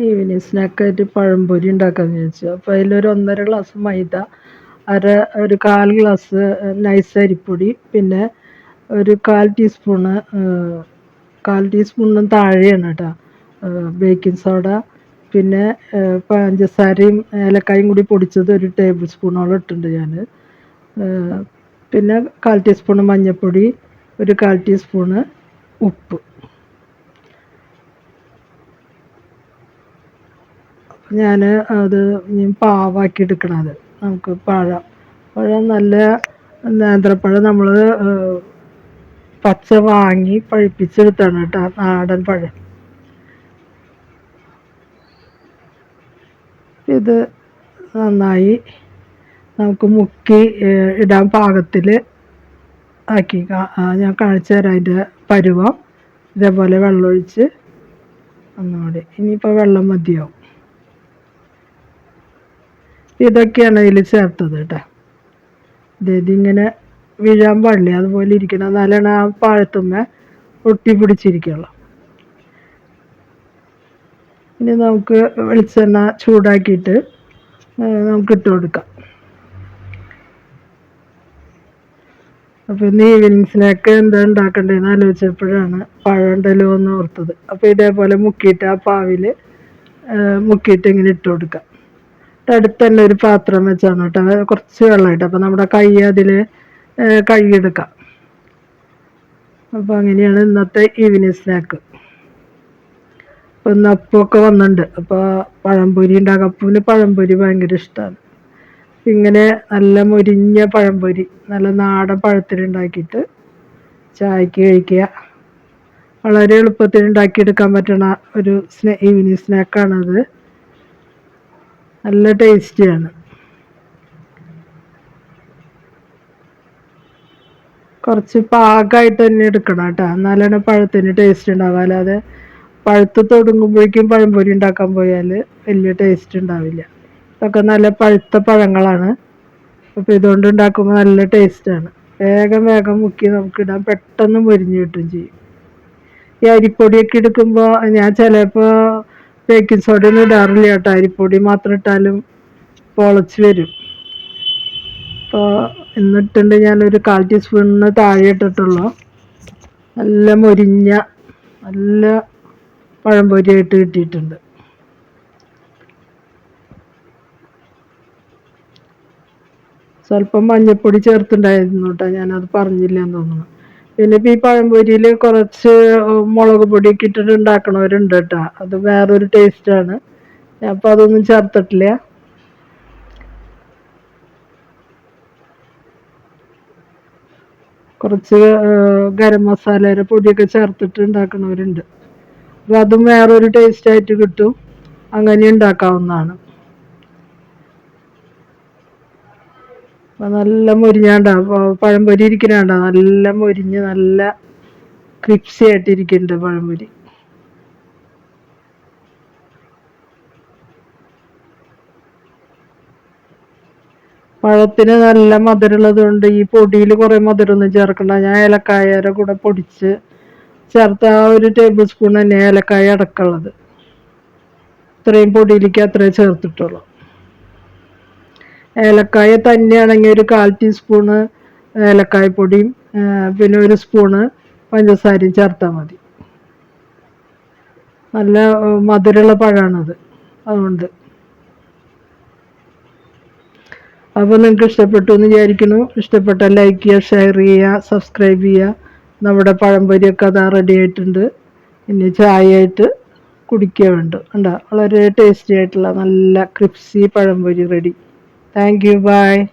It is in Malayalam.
ഈവനിങ് സ്നാക്കായിട്ട് പഴംപൊരി ഉണ്ടാക്കാമെന്ന് വിചാരിച്ചു. അപ്പോൾ അതിലൊരു ഒന്നര ഗ്ലാസ് മൈദ അര ഒരു കാൽ ഗ്ലാസ് നൈസ് അരിപ്പൊടി പിന്നെ ഒരു കാൽ ടീസ്പൂണ് കാൽ ടീസ്പൂണിന് താഴെയാണ് കേട്ടോ ബേക്കിംഗ് സോഡ പിന്നെ പഞ്ചസാരയും ഏലക്കായും കൂടി പൊടിച്ചത് ഒരു ടേബിൾ സ്പൂണോളം ഇട്ടിട്ടുണ്ട് ഞാൻ പിന്നെ കാൽ ടീസ്പൂണ് മഞ്ഞൾപ്പൊടി ഒരു കാൽ ടീസ്പൂണ് ഉപ്പ്. ഞാൻ അത് പാവാക്കി എടുക്കണത്. നമുക്ക് പഴം. പഴം നല്ല നേന്ത്രപ്പഴം നമ്മൾ പച്ച വാങ്ങി പഴുപ്പിച്ചെടുത്താണ് കേട്ടോ നാടൻ പഴം. ഇത് നന്നായി നമുക്ക് മുക്കി ഇടാൻ പാകത്തിൽ ആക്കി ഞാൻ കാണിച്ചു തരാം അതിന്റെ പരുവം. ഇതേപോലെ വെള്ളമൊഴിച്ച് ഒന്നുകൂടി. ഇനിയിപ്പോൾ വെള്ളം മതിയാവും. ഇതൊക്കെയാണ് ഇതിൽ ചേർത്തത് കേട്ടോ. ഇതിങ്ങനെ വീഴാൻ പാടില്ല അതുപോലെ ഇരിക്കണം. എന്നാലാണ് ആ പാഴത്തുമ്മ ഒട്ടി പിടിച്ചിരിക്കുള്ളൂ. ഇനി നമുക്ക് വെളിച്ചെണ്ണ ചൂടാക്കിയിട്ട് നമുക്ക് ഇട്ട് കൊടുക്കാം. അപ്പോൾ ഇന്ന് ഈവനിങ് സ്നാക്ക് എന്താ ഉണ്ടാക്കേണ്ടതെന്ന് ആലോചിച്ചപ്പോഴാണ് പഴമുണ്ടല്ലോ എന്ന് ഓർത്തത്. അപ്പോൾ ഇതേപോലെ മുക്കിയിട്ട് ആ പാവിൽ മുക്കിയിട്ട് ഇങ്ങനെ ഇട്ട് കൊടുക്കാം. അടുത്ത് തന്നെ ഒരു പാത്രം വെച്ചാണ് കേട്ടോ. കുറച്ച് വെള്ളമായിട്ട്. അപ്പോൾ നമ്മുടെ കൈ അതിൽ കഴുകിയെടുക്കാം. അപ്പോൾ അങ്ങനെയാണ് ഇന്നത്തെ ഈവനിങ് സ്നാക്ക് അപ്പോൾ ഇന്ന് അപ്പമൊക്കെ വന്നിട്ടുണ്ട്. അപ്പോൾ പഴംപൊരി ഉണ്ടാക്കാം. അപ്പൂന് പഴംപൊരി ഭയങ്കര ഇഷ്ടമാണ് ഇങ്ങനെ നല്ല മൊരിഞ്ഞ പഴംപൊരി നല്ല നാടൻ പഴത്തിലുണ്ടാക്കിയിട്ട് ചായക്ക് കഴിക്കുക. വളരെ എളുപ്പത്തിൽ ഉണ്ടാക്കിയെടുക്കാൻ പറ്റുന്ന ഒരു സ്നാ ഈവനിങ് സ്നാക്കാണത് നല്ല ടേസ്റ്റിയാണ് കുറച്ച് പാകമായിട്ട് തന്നെ എടുക്കണം കേട്ടോ. എന്നാലാണ് പഴത്തിന് ടേസ്റ്റ് ഉണ്ടാവുക അല്ലാതെ പഴുത്ത് തുടങ്ങുമ്പോഴേക്കും പഴംപൊരി ഉണ്ടാക്കാൻ പോയാൽ വലിയ ടേസ്റ്റ് ഉണ്ടാവില്ല. ഇതൊക്കെ നല്ല പഴുത്ത പഴങ്ങളാണ്. അപ്പോൾ ഇതുകൊണ്ട് ഉണ്ടാക്കുമ്പോൾ നല്ല ടേസ്റ്റാണ് വേഗം വേഗം മുക്കി നമുക്ക് പെട്ടെന്ന് മുരിഞ്ഞ് കിട്ടും ചെയ്യും. ഈ അരിപ്പൊടിയൊക്കെ എടുക്കുമ്പോൾ ഞാൻ ചിലപ്പോൾ ബേക്കിംഗ് സോഡ ഒന്നും ഇടാറില്ല കേട്ടോ അരിപ്പൊടി മാത്രം ഇട്ടാലും പൊളച്ച് വരും. അപ്പോൾ എന്നിട്ടുണ്ട് ഞാനൊരു കാൽ ടീസ്പൂണിന് താഴെ ഇട്ടിട്ടുള്ളൂ. നല്ല മൊരിഞ്ഞ നല്ല പഴംപൊരിയായിട്ട് കിട്ടിയിട്ടുണ്ട്. സ്വല്പം മഞ്ഞപ്പൊടി ചേർത്തുണ്ടായിരുന്നു കേട്ടോ ഞാനത് പറഞ്ഞില്ല എന്ന് തോന്നുന്നു. പിന്നെ ഈ പഴംപൊരിയിൽ കുറച്ച് മുളക് പൊടി ഇട്ടിട്ട് ഉണ്ടാക്കണവരുണ്ട് കേട്ടോ. അത് വേറൊരു ആണ്. അപ്പോൾ അതൊന്നും ചേർത്തിട്ടില്ല. കുറച്ച് ഗരം മസാലയുടെ പൊടിയൊക്കെ ചേർത്തിട്ട് ഉണ്ടാക്കണവരുണ്ട്. അപ്പോൾ അതും വേറൊരു ടേസ്റ്റായിട്ട് കിട്ടും. അങ്ങനെ ഉണ്ടാക്കാവുന്നതാണ്. നല്ല മുരിഞ്ഞാണ്ട പഴംപൊരി ഇരിക്കണാണ്ട? നല്ല മുരിഞ്ഞ് നല്ല ക്രിപ്സി ആയിട്ടിരിക്കുന്നുണ്ട് പഴംപൊരി. പഴത്തിന് നല്ല മധുരമുള്ളത് കൊണ്ട് ഈ പൊടിയിൽ കുറേ മധുരമൊന്നും ചേർക്കണ്ട. ഞാൻ ഏലക്കായയുടെ കൂടെ പൊടിച്ച് ചേർത്ത ആ ഒരു ടേബിൾ സ്പൂൺ തന്നെ ഏലക്കായ അടക്കമുള്ളത്. ഇത്രയും പൊടിയിലേക്ക് അത്രയും ചേർത്തിട്ടുള്ളൂ. ഏലക്കായ തന്നെയാണെങ്കിൽ ഒരു കാൽ ടീസ്പൂണ് ഏലക്കായപ്പൊടിയും പിന്നെ ഒരു സ്പൂണ് പഞ്ചസാരയും ചേർത്താൽ മതി. നല്ല മധുരമുള്ള പഴമാണത് അതുകൊണ്ട്. അപ്പോൾ നിങ്ങൾക്ക് ഇഷ്ടപ്പെട്ടു എന്ന് വിചാരിക്കുന്നു. ഇഷ്ടപ്പെട്ട ലൈക്ക് ചെയ്യുക ഷെയർ ചെയ്യുക സബ്സ്ക്രൈബ് ചെയ്യുക. നമ്മുടെ പഴംപൊരിയൊക്കെ അതാ റെഡി ആയിട്ടുണ്ട്. ഇനി ചായ ആയിട്ട് കുടിക്കുക വേണ്ട ഉണ്ടോ വളരെ ടേസ്റ്റി ആയിട്ടുള്ള നല്ല crispy pazhampori ready Thank you. Bye.